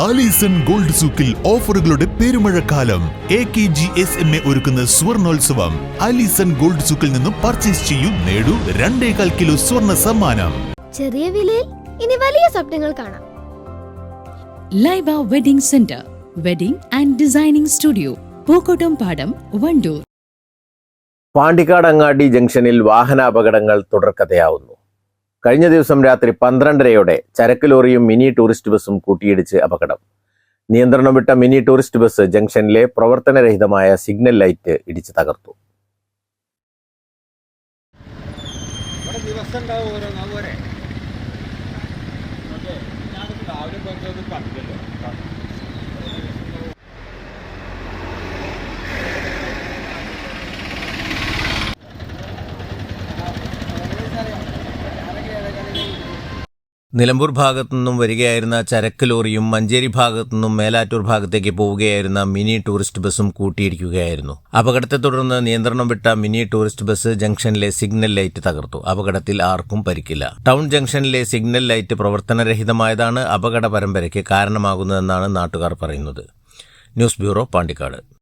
Alison gold സൂക്കിൽ ഓഫറുകളുടെ പെരുമഴക്കാലം. A K G S M A ഒരുക്കുന്ന സ്വർണോത്സവം. ആലീസൺ ഗോൾഡ് സൂക്കിൽ നിന്നും പർച്ചേസ് ചെയ്യൂ നേടൂ രണ്ടേകാൽ കിലോ സ്വർണ സമ്മാനം. ചെറിയ വിലയിൽ ഇനി വലിയ സ്വപ്നങ്ങൾ കാണാം. Laiba wedding centre wedding and designing studio Pookkottumpadam Wandoor. Pandikkad അങ്ങാടി ജംഗ്ഷനിൽ വാഹനാപകടങ്ങൾ തുടർക്കഥയാവുന്നു. കഴിഞ്ഞ ദിവസം രാത്രി പന്ത്രണ്ടരയോടെ ചരക്ക് ലോറിയും മിനി ടൂറിസ്റ്റ് ബസ്സും കൂട്ടിയിടിച്ച് അപകടം. നിയന്ത്രണം വിട്ട മിനി ടൂറിസ്റ്റ് ബസ് ജംഗ്ഷനിലെ പ്രവർത്തനരഹിതമായ സിഗ്നൽ ലൈറ്റ് ഇടിച്ച് തകർത്തു. ദിവസം ഉണ്ടാവും ഓരോ ഞാനിപ്പോൾ രാവിലെ പോയത് കണ്ടില്ലല്ലോ. നിലമ്പൂർ ഭാഗത്തു നിന്നും വരികയായിരുന്ന ചരക്ക് ലോറിയും മഞ്ചേരി ഭാഗത്തു നിന്നും മേലാറ്റൂർ ഭാഗത്തേക്ക് പോവുകയായിരുന്ന മിനി ടൂറിസ്റ്റ് ബസ്സും കൂട്ടിയിരിക്കുകയായിരുന്നു. അപകടത്തെ തുടർന്ന് നിയന്ത്രണം വിട്ട മിനി ടൂറിസ്റ്റ് ബസ് ജംഗ്ഷനിലെ സിഗ്നൽ ലൈറ്റ് തകർത്തു. അപകടത്തിൽ ആർക്കും പരിക്കില്ല. ടൗൺ ജംഗ്ഷനിലെ സിഗ്നൽ ലൈറ്റ് പ്രവർത്തനരഹിതമായതാണ് അപകട പരമ്പരയ്ക്ക് കാരണമാകുന്നതെന്നാണ് നാട്ടുകാർ പറയുന്നത്. News bureau Pandikkad.